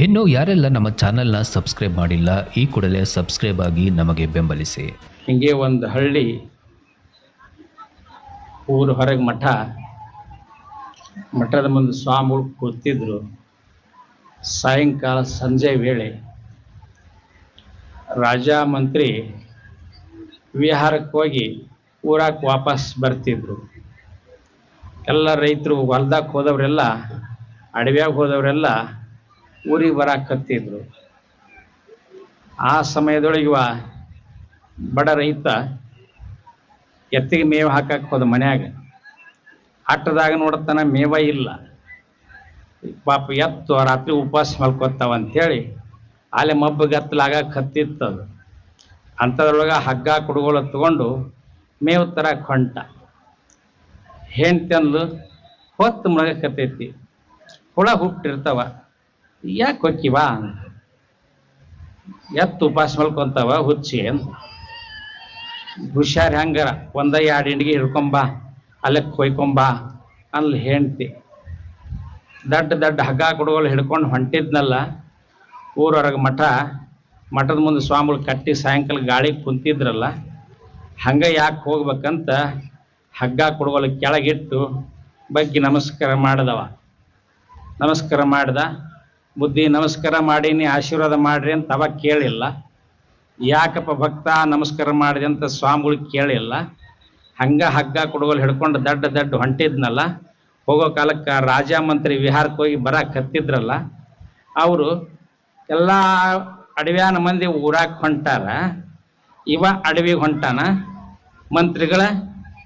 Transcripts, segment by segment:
ಇನ್ನು ಯಾರೆಲ್ಲ ನಮ್ಮ ಚಾನೆಲ್ನ ಸಬ್ಸ್ಕ್ರೈಬ್ ಮಾಡಿಲ್ಲ, ಈ ಕೂಡಲೇ ಸಬ್ಸ್ಕ್ರೈಬ್ ಆಗಿ ನಮಗೆ ಬೆಂಬಲಿಸಿ. ಹಿಂಗೆ ಒಂದು ಹಳ್ಳಿ, ಊರು ಹೊರಗೆ ಮಠ. ಮಠದ ಮುಂದೆ ಸ್ವಾಮಿಗಳು ಕೂತಿದ್ರು. ಸಾಯಂಕಾಲ ಸಂಜೆ ವೇಳೆ ರಾಜ ಮಂತ್ರಿ ವಿಹಾರಕ್ಕೆ ಹೋಗಿ ಊರಾಗ ವಾಪಸ್ ಬರ್ತಿದ್ರು. ಎಲ್ಲ ರೈತರು ಹೊಲ್ದಾಗ ಹೋದವರೆಲ್ಲ, ಅಡವ್ಯಾಗ ಹೋದವರೆಲ್ಲ ಊರಿಗೆ ಬರಾಕತ್ತಿದ್ರು ಆ ಸಮಯದೊಳಗೆ ಬಡ ರೈತ ಎತ್ತಿಗೆ ಮೇವು ಹಾಕಕ್ಕೆ ಹೋದ ಮನ್ಯಾಗ. ಆಟದಾಗ ನೋಡತನ ಮೇವ ಇಲ್ಲ. ಪಾಪ ಎತ್ತು ರಾತ್ರಿ ಉಪವಾಸ ಮಲ್ಕೋತಾವ ಅಂಥೇಳಿ ಅಲ್ಲಿ ಮಬ್ಬು ಗತ್ತಲಾಗ ಕತ್ತಿತ್ತದು ಅಂಥದ್ರೊಳಗೆ ಹಗ್ಗ ಕುಡುಗೋಳ ತಗೊಂಡು ಮೇವು ತರಕ್ಕೆ ಹೊಂಟ. ಅಂದ್ಲು, ಹೊತ್ತು ಮುಳಗಕತ್ತೈತಿ ಹುಳ ಹುಟ್ಟಿರ್ತಾವ. ಯಾಕೆ ಹೊಕ್ಕಿವ ಎತ್ತು ಉಪಾಸ ಮಲ್ಕೊಂತಾವ, ಹುಚ್ಚಿ ಅಂತ. ಹುಷಾರ್ ಹೆಂಗಾರ, ಒಂದ ಎರಡು ಹಿಂಡಿಗೆ ಹಿಡ್ಕೊಂಬ ಅಲ್ಲೇ ಕೊಯ್ಕೊಂಬ ಅಲ್ಲಿ ಹೆಂಡ್ತಿ. ದಡ್ಡ ದಡ್ಡ ಹಗ್ಗ ಕುಡುಗೋಲು ಹಿಡ್ಕೊಂಡು ಹೊಂಟಿದ್ನಲ್ಲ, ಊರೊರಗೆ ಮಠ, ಮಠದ ಮುಂದೆ ಸ್ವಾಮಿಗಳು ಕಟ್ಟಿ ಸಾಯಂಕಾಲ ಗಾಳಿಗೆ ಕುಂತಿದ್ರಲ್ಲ, ಹಂಗೆ ಯಾಕೆ ಹೋಗ್ಬೇಕಂತ ಹಗ್ಗ ಕುಡುಗೋಲು ಕೆಳಗಿಟ್ಟು ಬಗ್ಗಿ ನಮಸ್ಕಾರ ಮಾಡಿದವ. ನಮಸ್ಕಾರ ಮಾಡ್ದ ಬುದ್ಧಿ ನಮಸ್ಕಾರ ಮಾಡೀನಿ, ಆಶೀರ್ವಾದ ಮಾಡ್ರಿ ಅಂತ ಅವಾಗ ಕೇಳಿಲ್ಲ. ಯಾಕಪ್ಪ ಭಕ್ತ ನಮಸ್ಕಾರ ಮಾಡಿದೆ ಅಂತ ಸ್ವಾಮಿಗಳು ಕೇಳಿಲ್ಲ. ಹಂಗ ಹಗ್ಗ ಕೊಡುಗಲ್ ಹಿಡ್ಕೊಂಡು ದಡ್ಡ ದಡ್ಡ ಹೊಂಟಿದ್ನಲ್ಲ. ಹೋಗೋ ಕಾಲಕ್ಕೆ ರಾಜ ಮಂತ್ರಿ ವಿಹಾರಕ್ಕೆ ಹೋಗಿ ಬರಕ್ಕೆ ಹತ್ತಿದ್ರಲ್ಲ. ಅವರು ಎಲ್ಲ ಅಡವ್ಯಾನ ಮಂದಿ ಊರಾಕ್ ಹೊಂಟಾರ. ಇವ ಅಡವಿಗೆ ಹೊಂಟಾನ. ಮಂತ್ರಿಗಳ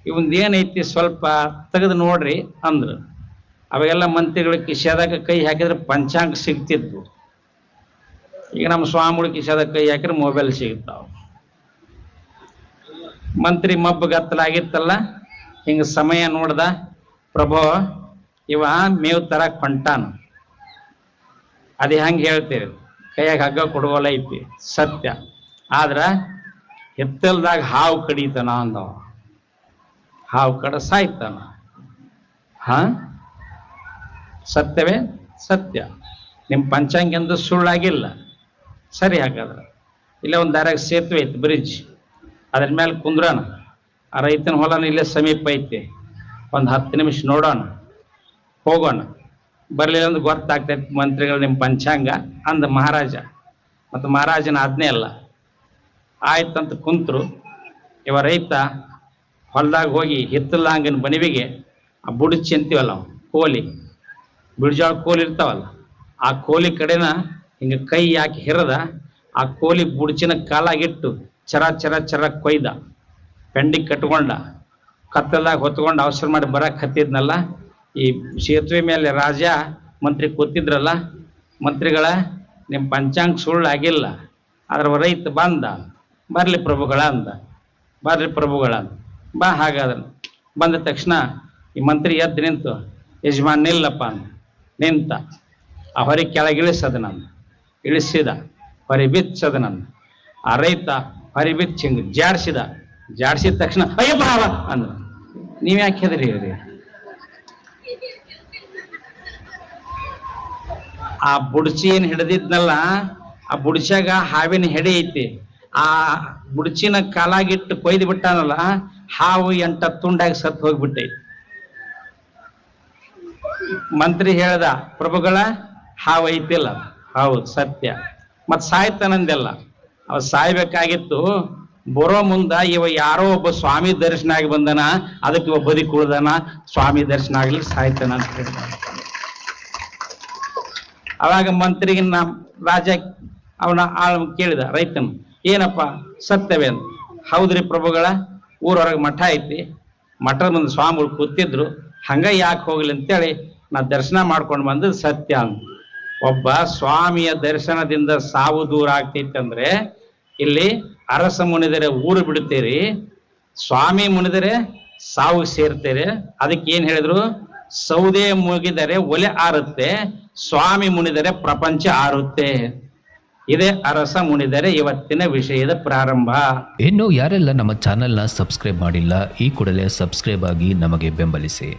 ಇವಂದೇನೈತಿ ಸ್ವಲ್ಪ ತೆಗೆದು ನೋಡ್ರಿ ಅಂದ್ರು. ಅವಾಗೆಲ್ಲ ಮಂತ್ರಿಗಳು ಕಿಶಾದಾಗ ಕೈ ಹಾಕಿದ್ರೆ ಪಂಚಾಂಗ ಸಿಗ್ತಿದ್ವು. ಈಗ ನಮ್ಮ ಸ್ವಾಮಿಗಳು ಕಿಶೆದಾಗ ಕೈ ಹಾಕಿದ್ರೆ ಮೊಬೈಲ್ ಸಿಗ್ತಾವ. ಮಂತ್ರಿ ಮಬ್ಬ ಗತ್ತಲಾಗಿತ್ತಲ್ಲ ಹಿಂಗ ಸಮಯ ನೋಡ್ದ ಪ್ರಭು, ಇವ ಮೇವು ತರ ಹೊಂಟಾನ ಅದೇ ಹಂಗೆ ಹೇಳ್ತೀರಿ ಕೈಯಾಗ ಹಗ್ಗ ಕೊಡುವಲ್ಲ ಐತಿ, ಸತ್ಯ. ಆದ್ರ ಹಿತ್ತಲ್ದಾಗ ಹಾವು ಕಡಿತಾನ ಅಂದವ. ಹಾವು ಕಡ ಸಾಯ್ತಾನ ಹಾ? ಸತ್ಯವೇ ಸತ್ಯ. ನಿಮ್ಮ ಪಂಚಾಂಗ ಎಂದು ಸುಳ್ಳಾಗಿಲ್ಲ. ಸರಿ ಹಾಗಾದ್ರೆ. ಇಲ್ಲೇ ಒಂದು ದಾರಾಗ ಸೇತುವೆ ಐತೆ ಬ್ರಿಡ್ಜ್ ಅದ್ರ ಮೇಲೆ ಕುಂದ್ರೋಣ. ಆ ರೈತನ ಹೊಲನ ಇಲ್ಲೇ ಸಮೀಪ ಐತೆ. ಒಂದು ಹತ್ತು ನಿಮಿಷ ನೋಡೋಣ. ಹೋಗೋಣ. ಬರಲಿಲ್ಲ ಅಂದ್ರೆ ಗೊತ್ತಾಗ್ತೈತೆ ಮಂತ್ರಿಗಳು ನಿಮ್ಮ ಪಂಚಾಂಗ ಅಂದ ಮಹಾರಾಜ. ಮತ್ತು ಮಹಾರಾಜನ ಆಜ್ಞೆ ಅಲ್ಲ. ಆಯ್ತಂತ ಕುಂತರು. ಇವ ರೈತ ಹೊಲ್ದಾಗ ಹೋಗಿ ಹಿತ್ತಲಾಂಗನ ಬನಿವಿಗೆ ಆ ಬುಡಚಿ ಅಂತೀವಲ್ಲ, ಕೋಲಿ. ಬಿಡ್ಜಾಳ ಕೋಲಿ ಇರ್ತಾವಲ್ಲ, ಆ ಕೋಲಿ ಕಡೆನ ಹಿಂಗ ಕೈ ಯಾಕೆ ಹಿರದ, ಆ ಕೋಲಿ ಬುಡ್ಚಿನ ಕಾಲಾಗಿಟ್ಟು ಚರ ಚರ ಚರ ಕೊಯ್ದ, ಪೆಂಡಿ ಕಟ್ಕೊಂಡ, ಕತ್ತಲ್ದಾಗ ಹೊತ್ಕೊಂಡು ಅವಸರ ಮಾಡಿ ಬರಕ್ಕೆ ಹತ್ತಿದ್ನಲ್ಲ, ಈ ಸೇತುವೆ ಮೇಲೆ ರಾಜ ಮಂತ್ರಿ ಕೂತಿದ್ರಲ್ಲ, ಮಂತ್ರಿಗಳ ನಿಮ್ಮ ಪಂಚಾಂಗ ಸುಳ್ಳು ಆಗಿಲ್ಲ ಅದ್ರ ರೈತ ಬಂದ, ಬರಲಿ ಪ್ರಭುಗಳ ಅಂದ, ಬರ್ಲಿ ಪ್ರಭುಗಳ ಅಂದ, ಬಾ ಹಾಗಾದ್ರೆ, ಬಂದ ತಕ್ಷಣ ಈ ಮಂತ್ರಿ ಎದ್ದು ನಿಂತು, ಯಜಮಾನ್ ನಿಲ್ಲಪ್ಪ ಅಂದ. ನಿಂತ. ಆ ಹೊರೆ ಕೆಳಗೆ ನನ್ನ. ನಾನು ಇಳಿಸಿದ, ಹೊರೆ ಬಿಚ್ಚದ ನನ್ನ. ಆ ರೈತ ಹೊರೆ ಬಿಚ್ಚಿ ಜಾಡ್ಸಿದ. ಜಾಡ್ಸಿದ ತಕ್ಷಣ, ಅಯ್ಯ ಬಾವ ಅಂದ್ರ ನೀವ್ ಯಾಕೆ ಹೆದರಿ ಹೇಳ್ರಿ ಆ ಬುಡ್ಚಿ ಏನ್ ಹಿಡಿದಿದ್ನಲ್ಲ, ಆ ಬುಡ್ಚಾಗ ಹಾವಿನ ಹೆಡೆ ಐತಿ. ಆ ಬುಡ್ಚಿನ ಕಾಲಾಗಿಟ್ಟು ಕೊಯ್ದು ಬಿಟ್ಟಾನಲ್ಲ, ಹಾವು ಎಂಟ ತುಂಡಾಗಿ ಸತ್ತು ಹೋಗ್ಬಿಟ್ಟೈತಿ. ಮಂತ್ರಿ ಹೇಳ್ದ, ಪ್ರಭುಗಳ, ಹಾವೈತಿಲ್ಲ. ಹೌದು, ಸತ್ಯ. ಮತ್ ಸಾಯ್ತಾನಂದೆಲ್ಲ. ಅವ ಸಾಯ್ಬೇಕಾಗಿತ್ತು, ಬರೋ ಮುಂದ ಇವ ಯಾರೋ ಒಬ್ಬ ಸ್ವಾಮಿ ದರ್ಶನ ಆಗಿ ಬಂದನ, ಅದಕ್ಕೆ ಇವ ಬದಿ ಕುಳ್ದನ, ಸ್ವಾಮಿ ದರ್ಶನ ಆಗ್ಲಿ ಸಾಯ್ತಾನ ಅಂತ ಹೇಳ್ದ. ಅವಾಗ ಮಂತ್ರಿಗೆ ನಾ ರಾಜ ಅವನ ಆಳ್ ಕೇಳಿದ, ರೈತನು, ಏನಪ್ಪ, ಸತ್ಯವೇ ಅಂತ. ಹೌದ್ರಿ ಪ್ರಭುಗಳ, ಊರೊಳಗೆ ಮಠ ಐತಿ, ಮಠದ ಮುಂದೆ ಸ್ವಾಮಿಗಳು ಕೂತಿದ್ರು, ಹಂಗ ಯಾಕೆ ಹೋಗ್ಲಿ ಅಂತೇಳಿ ನಾ ದರ್ಶನ ಮಾಡ್ಕೊಂಡು ಬಂದು ಸತ್ಯ ಅಂತ. ಒಬ್ಬ ಸ್ವಾಮಿಯ ದರ್ಶನದಿಂದ ಸಾವು ದೂರ ಆಗ್ತೈತೆ ಅಂದ್ರೆ ಇಲ್ಲಿ ಅರಸ ಮುನಿದರೆ ಊರು ಬಿಡ್ತೀರಿ, ಸ್ವಾಮಿ ಮುನಿದರೆ ಸಾವು ಸೇರ್ತೀರಿ. ಅದಕ್ಕೆ ಏನ್ ಹೇಳಿದ್ರು? ಸೌದೆ ಮುಗಿದರೆ ಒಲೆ ಆರುತ್ತೆ, ಸ್ವಾಮಿ ಮುನಿದರೆ ಪ್ರಪಂಚ ಆರುತ್ತೆ. ಇದೇ ಅರಸ ಮುನಿದರೆ ಇವತ್ತಿನ ವಿಷಯದ ಪ್ರಾರಂಭ. ಇನ್ನು ಯಾರೆಲ್ಲ ನಮ್ಮ ಚಾನೆಲ್ನ ಸಬ್ಸ್ಕ್ರೈಬ್ ಮಾಡಿಲ್ಲ, ಈ ಕೂಡಲೇ ಸಬ್ಸ್ಕ್ರೈಬ್ ಆಗಿ ನಮಗೆ ಬೆಂಬಲಿಸಿ.